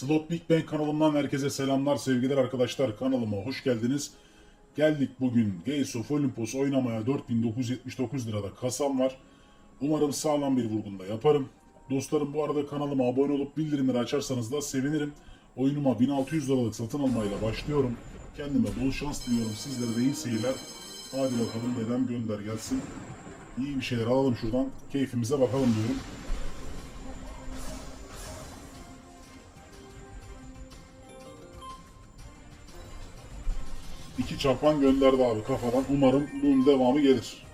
Slot Big Bang kanalımdan herkese selamlar, sevgiler arkadaşlar. Kanalıma hoş geldiniz. Geldik bugün Gates of Olympus oynamaya 4979 lirada kasam var. Umarım sağlam bir vurgunda yaparım. Dostlarım bu arada kanalıma abone olup bildirimleri açarsanız da sevinirim. Oyunuma 1600 liralık satın almayla başlıyorum. Kendime bol şans diliyorum. Sizlere de iyi seyirler. Hadi bakalım dedem gönder gelsin. İyi bir şeyler alalım şuradan. Keyfimize bakalım diyorum. İki çarpan gönderdi abi kafadan. Umarım bunun devamı gelir.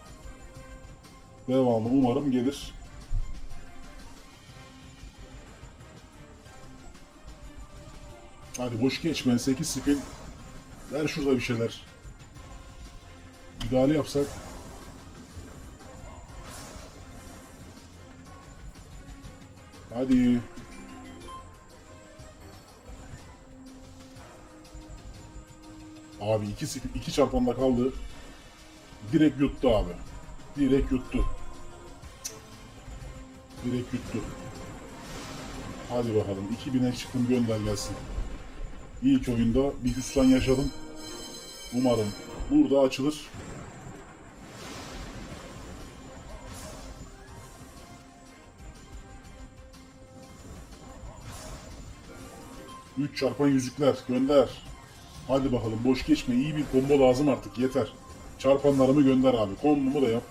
Devamı umarım gelir. Hadi boş geçme. 8 spin. Ver şurada bir şeyler. Müdahale yapsak. Hadi. Abi iki, iki çarpanda kaldı. Direkt yuttu abi. Direkt yuttu. Direkt yuttu. Hadi bakalım. 2000'e çıktım gönder gelsin. İlk oyunda bir hüsran yaşadım. Umarım burada açılır. Üç çarpan yüzükler gönder. Hadi bakalım boş geçme. İyi bir combo lazım artık yeter. Çarpanlarımı gönder abi. Kombomu da yap.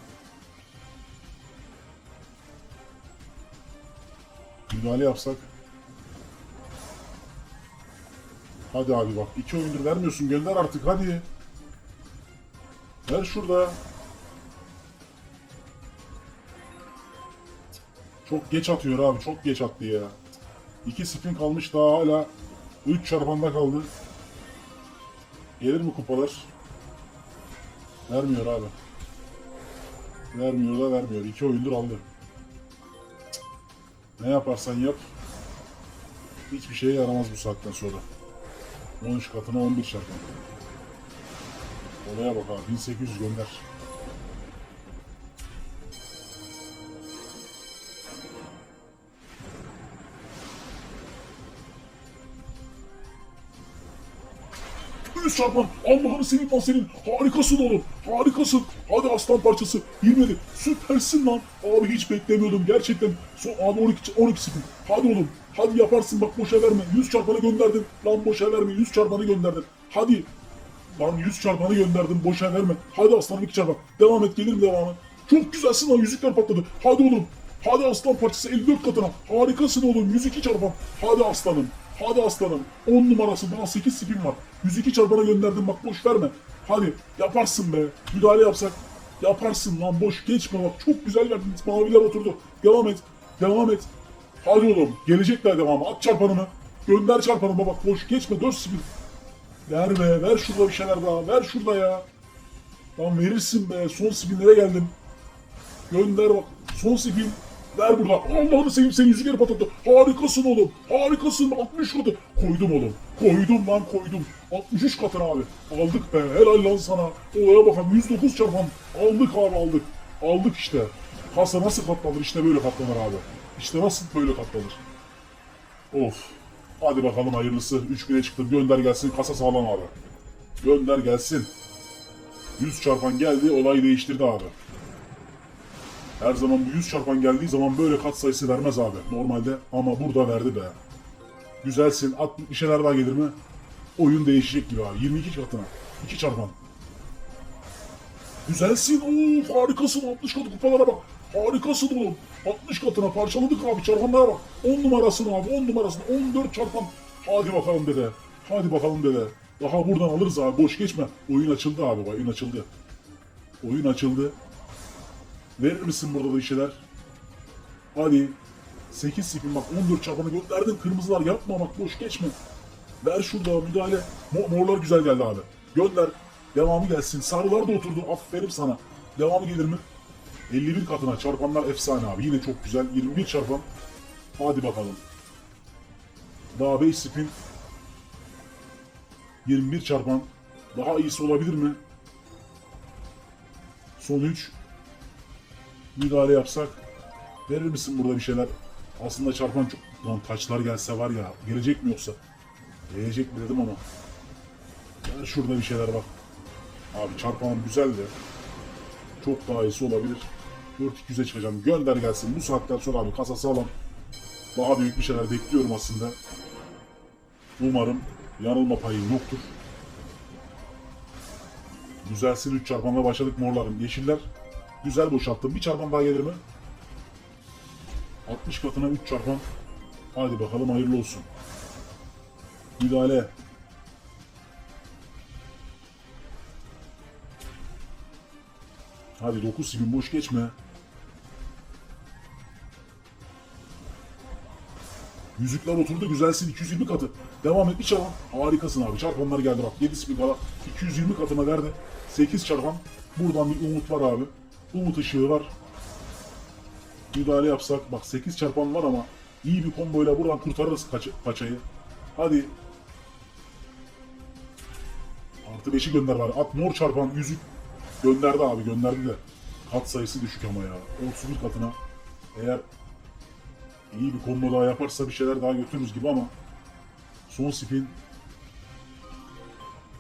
Müdahale yapsak. Hadi abi bak. iki oyundur vermiyorsun. Gönder artık hadi. Ver şurada. Çok geç atıyor abi. Çok geç attı ya. İki spin kalmış daha hala 3 çarpanda kaldı. Gelir mi kupalar? Vermiyor abi. Vermiyor da vermiyor. İki oyundur aldı. Ne yaparsan yap. Hiçbir şeye yaramaz bu saatten sonra. 13 katına 11 çarpan. Olaya bak abi. 1800 gönder. Yüz çarpan. Allah'ını seveyim lan senin. Harikasın oğlum. Harikasın. Hadi aslan parçası. 27. Süpersin lan. Abi hiç beklemiyordum gerçekten. Son, abi 12, 12 spin. Hadi oğlum. Hadi yaparsın bak boşa verme. 100 çarpanı gönderdin. Lan boşa verme. 100 çarpanı gönderdin. Hadi. Lan 100 çarpanı gönderdim. Boşa verme. Hadi aslanım 2 çarpan. Devam et gelir mi devamı? Çok güzelsin lan. Yüzükler patladı. Hadi oğlum. Hadi aslan parçası 54 katına. Harikasın oğlum. 102 çarpan. Hadi aslanım. Hadi aslanım. 10 numarası bana 8 spin var. 102 çarpana gönderdim bak boş verme. Hadi yaparsın be. Müdahale yapsak. Yaparsın lan boş geçme bak. Çok güzel verdin. Maviler oturdu. Devam et. Devam et. Hadi oğlum. Gelecekler devamı. At çarpanını. Gönder çarpanını bak. Boş geçme. 4 spin. Ver be. Ver şurada bir şeyler daha. Ver şurada ya. Lan verirsin be. Son spinlere geldim. Gönder bak. Son spin. Ver burada. Allah'ını seveyim seni yüzü geri patlattı. Harikasın oğlum. Harikasın. 60 katı. Koydum oğlum. Koydum lan koydum. 63 katına abi. Aldık be. Helal lan sana. Olaya bakalım. 109 çarpan. Aldık abi aldık. Aldık işte. Kasa nasıl katlanır? İşte böyle katlanır abi. İşte nasıl böyle katlanır? Of. Hadi bakalım hayırlısı. 3 güne çıktım. Gönder gelsin. Kasa sağlam abi. Gönder gelsin. 100 çarpan geldi. Olay değiştirdi abi. Her zaman bu 100 çarpan geldiği zaman böyle kat sayısı vermez abi normalde ama burada verdi be. Güzelsin. At bir şeyler daha gelir mi? Oyun değişecek gibi abi. 22 katına. 2 çarpan. Güzelsin. Oo harikasın. 60 katı kupalara bak. Harikasın oğlum. 60 katına parçaladık abi. Çarpanlara bak. 10 numarasını abi. 10 numarasını. 14 çarpan. Hadi bakalım dede. Hadi bakalım dede. Daha buradan alırız abi. Boş geçme. Oyun açıldı abi. Oyun açıldı. Oyun açıldı. Verir misin burada da bir şeyler? Hadi. 8 spin bak 14 çarpanı gönderdin. Kırmızılar yapma bak boş geçme. Ver şurada müdahale. Mo- morlar güzel geldi abi. Gönder. Devamı gelsin. Sarılar da oturdu. Aferin sana. Devamı gelir mi? 51 katına çarpanlar efsane abi. Yine çok güzel. 21 çarpan. Hadi bakalım. Daha 5 spin. 21 çarpan. Daha iyisi olabilir mi? Son 3 müdahale yapsak verir misin burada bir şeyler? Aslında çarpan çok Lan taçlar gelse var ya. Gelecek mi yoksa? Gelecek mi dedim ama. Ver şurada bir şeyler bak. Abi çarpmam güzeldi. Çok daha iyisi olabilir. 4-200'e çıkacağım. Gönder gelsin. Bu saatten sonra abi kasa sağlam. Daha büyük bir şeyler bekliyorum aslında. Umarım yanılma payım yoktur. Güzelsin 3 çarpanla başladık morlarım. Yeşiller güzel boşalttım. Bir çarpan daha gelir mi? 60 katına 3 çarpan. Hadi bakalım hayırlı olsun. Müdahale. Hadi 9 simin boş geçme. Yüzükler oturdu güzelsin 220 katı. Devam et bir çarpan. Harikasın abi. Çarpanlar geldi bak. 7 spin kala. 220 katına verdi. 8 çarpan. Buradan bir umut var abi. Umut ışığı var. Müdahale yapsak. Bak 8 çarpan var ama iyi bir komboyla buradan kurtarırız paçayı. Hadi. Artı 5'i gönder bari. At mor çarpan yüzük. Gönderdi abi gönderdi de. Kat sayısı düşük ama ya. 31 katına. Eğer iyi bir combo daha yaparsa bir şeyler daha götürürüz gibi ama son spin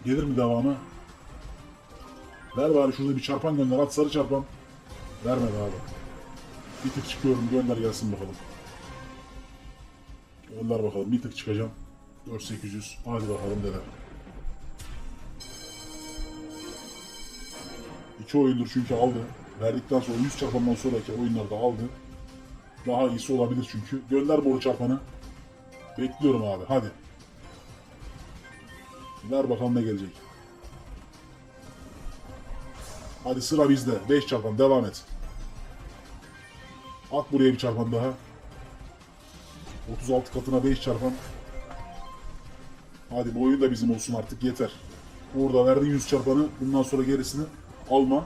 gelir mi devamı? Ver bari şurada bir çarpan gönder. At sarı çarpan. Vermedi abi. Bir tık çıkıyorum. Gönder gelsin bakalım. Gönder bakalım. Bir tık çıkacağım. 4800. Hadi bakalım deler. İki oyundur çünkü aldı. Verdikten sonra 100 çarpandan sonraki oyunlarda aldı. Daha iyisi olabilir çünkü. Gönder boru çarpanı. Bekliyorum abi. Hadi. Ver bakalım ne gelecek. Hadi sıra bizde. 5 çarpan devam et. At buraya bir çarpan daha. 36 katına 5 çarpan. Hadi bu oyun da bizim olsun artık yeter. Orada verdi 100 çarpanı. Bundan sonra gerisini alma.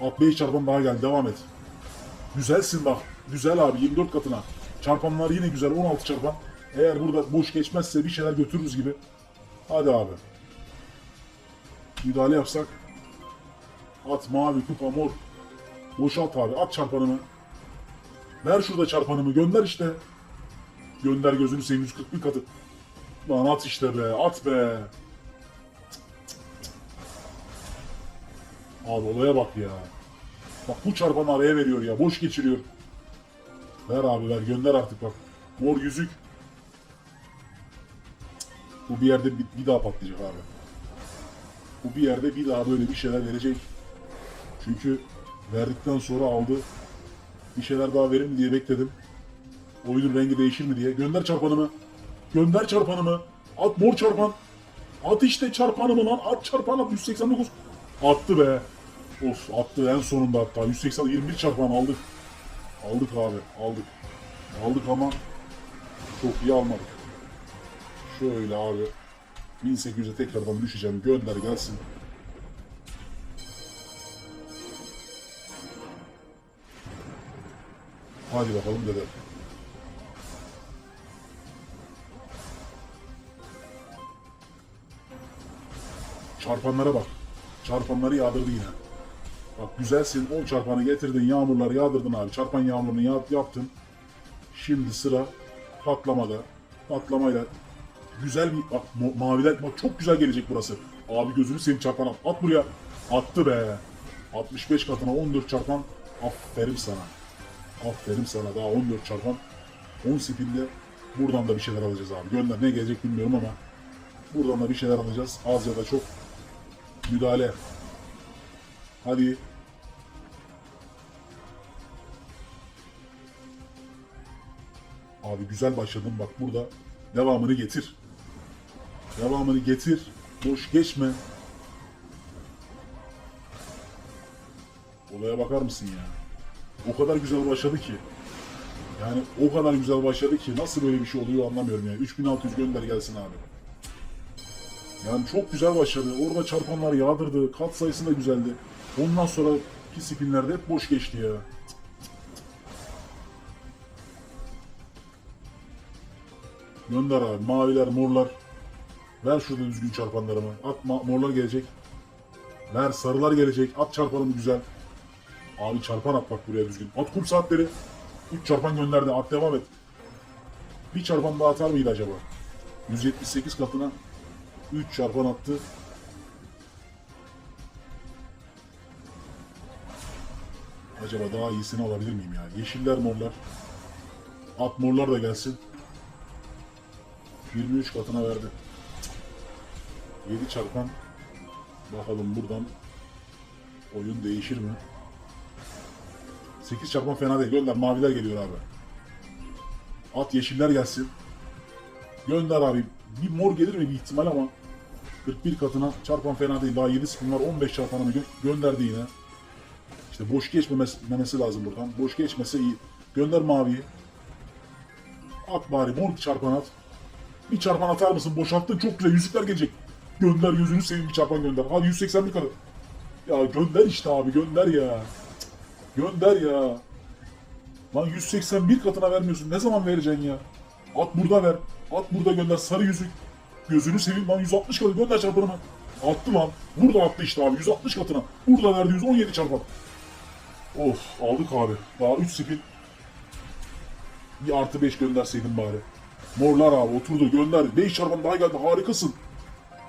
At 5 çarpan daha geldi. Devam et. Güzelsin bak. Güzel abi 24 katına. Çarpanlar yine güzel 16 çarpan. Eğer burada boş geçmezse bir şeyler götürürüz gibi. Hadi abi. Müdahale yapsak. At mavi kupa mor. Boşalt abi at çarpanımı. Ver şurada çarpanımı gönder işte. Gönder gözünü seveyim 141 katı. Lan at işte be at be. Abi olaya bak ya. Bak bu çarpan araya veriyor ya. Boş geçiriyor. Ver abi ver gönder artık bak. Mor yüzük. Bu bir yerde bir, bir daha patlayacak abi. Bu bir yerde bir daha böyle bir şeyler verecek. Çünkü verdikten sonra aldı. Bir şeyler daha verir mi diye bekledim. Oyunun rengi değişir mi diye. Gönder çarpanımı. Gönder çarpanımı. At mor çarpan. At işte çarpanımı lan. At çarpanı 189. Attı be. Of attı en sonunda hatta. 180 21 çarpan aldık. Aldık abi aldık. Aldık ama çok iyi almadık. Şöyle abi 1800'e tekrardan düşeceğim. Gönder gelsin. Hadi bakalım dede. Çarpanlara bak. Çarpanları yağdırdı yine. Bak güzelsin. 10 çarpanı getirdin. Yağmurları yağdırdın abi. Çarpan yağmurunu yağ, yaptın. Şimdi sıra patlamada. Patlamayla güzel bir bak mo- maviler bak çok güzel gelecek burası. Abi gözünü seveyim çarpan at. At buraya. Attı be. 65 katına 14 çarpan. Aferin sana. Aferin sana. Daha 14 çarpan. 10 spinde buradan da bir şeyler alacağız abi. Gönder ne gelecek bilmiyorum ama buradan da bir şeyler alacağız. Az ya da çok müdahale. Hadi. Abi güzel başladın bak burada. Devamını getir. Devamını getir. Boş geçme. Olaya bakar mısın ya? O kadar güzel başladı ki. Yani o kadar güzel başladı ki nasıl böyle bir şey oluyor anlamıyorum yani. 3600 gönder gelsin abi. Yani çok güzel başladı. Orada çarpanlar yağdırdı. Kat sayısı da güzeldi. Ondan sonra ki spinlerde hep boş geçti ya. Gönder abi. Maviler, morlar. Ver şurada düzgün çarpanlarımı. At morlar gelecek. Ver sarılar gelecek. At çarpanımı güzel. Abi çarpan at bak buraya düzgün. At kum saatleri. 3 çarpan gönderdi. At devam et. Bir çarpan daha atar mıydı acaba? 178 katına 3 çarpan attı. Acaba daha iyisini alabilir miyim ya? Yeşiller morlar. At morlar da gelsin. 23 katına verdi. 7 çarpan. Bakalım buradan oyun değişir mi? 8 çarpan fena değil. Gönder maviler geliyor abi. At yeşiller gelsin. Gönder abi. Bir mor gelir mi bir ihtimal ama 41 katına çarpan fena değil. Daha 7 spin var. 15 çarpanı mı gö- gönderdi yine. İşte boş geçmemesi lazım buradan. Boş geçmese iyi. Gönder maviyi. At bari mor çarpan at. Bir çarpan atar mısın? Boşalttın çok güzel. Yüzükler gelecek. Gönder gözünü seveyim bir çarpan gönder. Hadi 181 katı. Ya gönder işte abi gönder ya. Gönder ya. Lan 181 katına vermiyorsun. Ne zaman vereceksin ya? At burada ver. At burada gönder. Sarı yüzük. Gözünü seveyim lan 160 katı gönder çarpanını. Attı lan. Burada attı işte abi 160 katına. Burada verdi 117 çarpan. Of aldık abi. Daha 3 spin. Bir artı 5 gönderseydin bari. Morlar abi oturdu gönder. 5 çarpan daha geldi harikasın.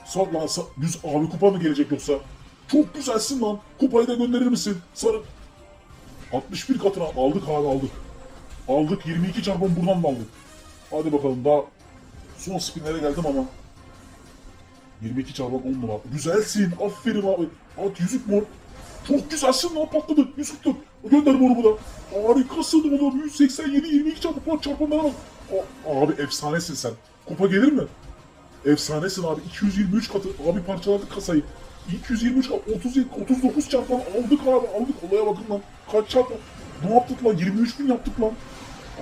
Sat lan sa- düz abi kupa mı gelecek yoksa? Çok güzelsin lan. Kupayı da gönderir misin? Sarı. 61 katına aldık abi aldık. Aldık 22 çarpan buradan da aldık. Hadi bakalım daha son spinlere geldim ama. 22 çarpan 10 numara. Güzelsin. Aferin abi. At yüzük mor. Çok güzelsin lan patladı. Yüzük tut. Gönder moru bu da. Harikasın oğlum. 187 22 çarpan bak çarpanlara bak. Abi efsanesin sen. Kupa gelir mi? Efsanesin abi. 223 katı. Abi parçaladık kasayı. 223 katı. 37, 39 çarpan aldık abi. Aldık. Olaya bakın lan. Kaç çarpan? Ne yaptık lan? 23 bin yaptık lan.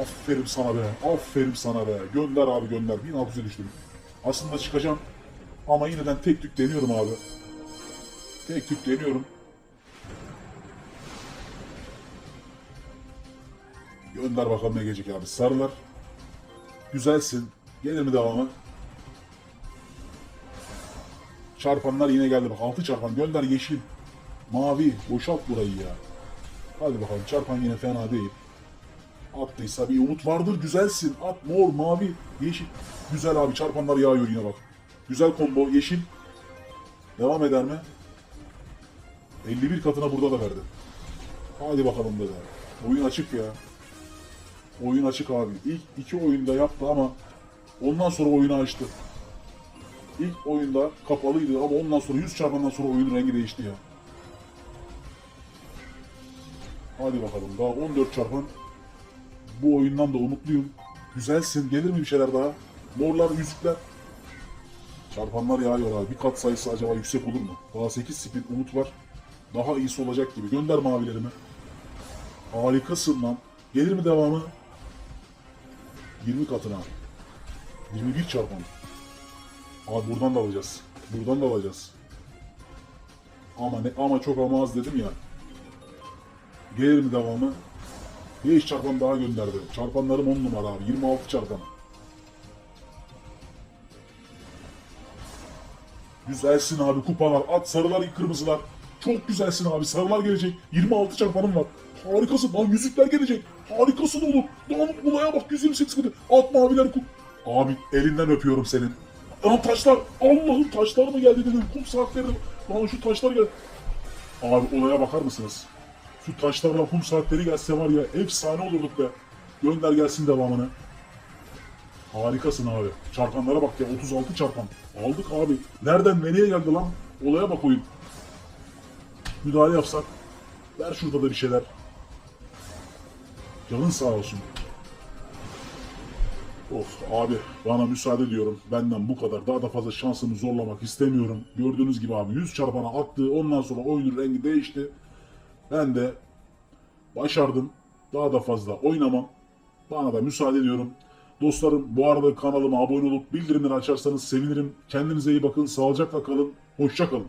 Aferin sana be. Aferin sana be. Gönder abi gönder. 1600'e düştüm. Aslında çıkacağım. Ama yineden tek tük deniyorum abi. Tek tük deniyorum. Gönder bakalım ne gelecek abi. Sarılar. Güzelsin. Gelir mi devamı? Çarpanlar yine geldi bak. Altı çarpan. Gönder yeşil. Mavi. Boşalt burayı ya. Hadi bakalım. Çarpan yine fena değil. Attıysa bir umut vardır. Güzelsin. At mor, mavi, yeşil. Güzel abi. Çarpanlar yağıyor yine bak. Güzel combo. Yeşil. Devam eder mi? 51 katına burada da verdi. Hadi bakalım dedi. Oyun açık ya. Oyun açık abi. İlk iki oyunda yaptı ama ondan sonra oyunu açtı. İlk oyunda kapalıydı ama ondan sonra 100 çarpandan sonra oyunun rengi değişti ya. Hadi bakalım daha 14 çarpan. Bu oyundan da umutluyum. Güzelsin. Gelir mi bir şeyler daha? Morlar, yüzükler. Çarpanlar yağıyor abi. Bir kat sayısı acaba yüksek olur mu? Daha 8 spin umut var. Daha iyisi olacak gibi. Gönder mavilerimi. Harikasın lan. Gelir mi devamı? 20 katına. 21 çarpan. Abi buradan da alacağız. Buradan da alacağız. Ama ne ama çok ama az dedim ya. Gelir mi devamı? 5 çarpan daha gönderdi. Çarpanlarım 10 numara abi. 26 çarpan. Güzelsin abi kupalar. At sarılar kırmızılar. Çok güzelsin abi. Sarılar gelecek. 26 çarpanım var. Harikasın. Lan yüzükler gelecek. Harikasın oğlum. Lan olaya bak 128 katı. At maviler kum. Abi elinden öpüyorum senin. Lan taşlar. Allah'ım taşlar mı geldi dedim. Kum saatleri. Lan şu taşlar gel. Abi olaya bakar mısınız? Şu taşlarla kum saatleri gelse var ya efsane olurduk be. Gönder gelsin devamını. Harikasın abi. Çarpanlara bak ya 36 çarpan. Aldık abi. Nereden nereye geldi lan? Olaya bak oyun. Müdahale yapsak. Ver şurada da bir şeyler. Canın sağ olsun. Of abi bana müsaade diyorum. Benden bu kadar. Daha da fazla şansımı zorlamak istemiyorum. Gördüğünüz gibi abi 100 çarpana attı. Ondan sonra oyunun rengi değişti. Ben de başardım. Daha da fazla oynamam. Bana da müsaade ediyorum. Dostlarım bu arada kanalıma abone olup bildirimleri açarsanız sevinirim. Kendinize iyi bakın. Sağlıcakla kalın. Hoşça kalın.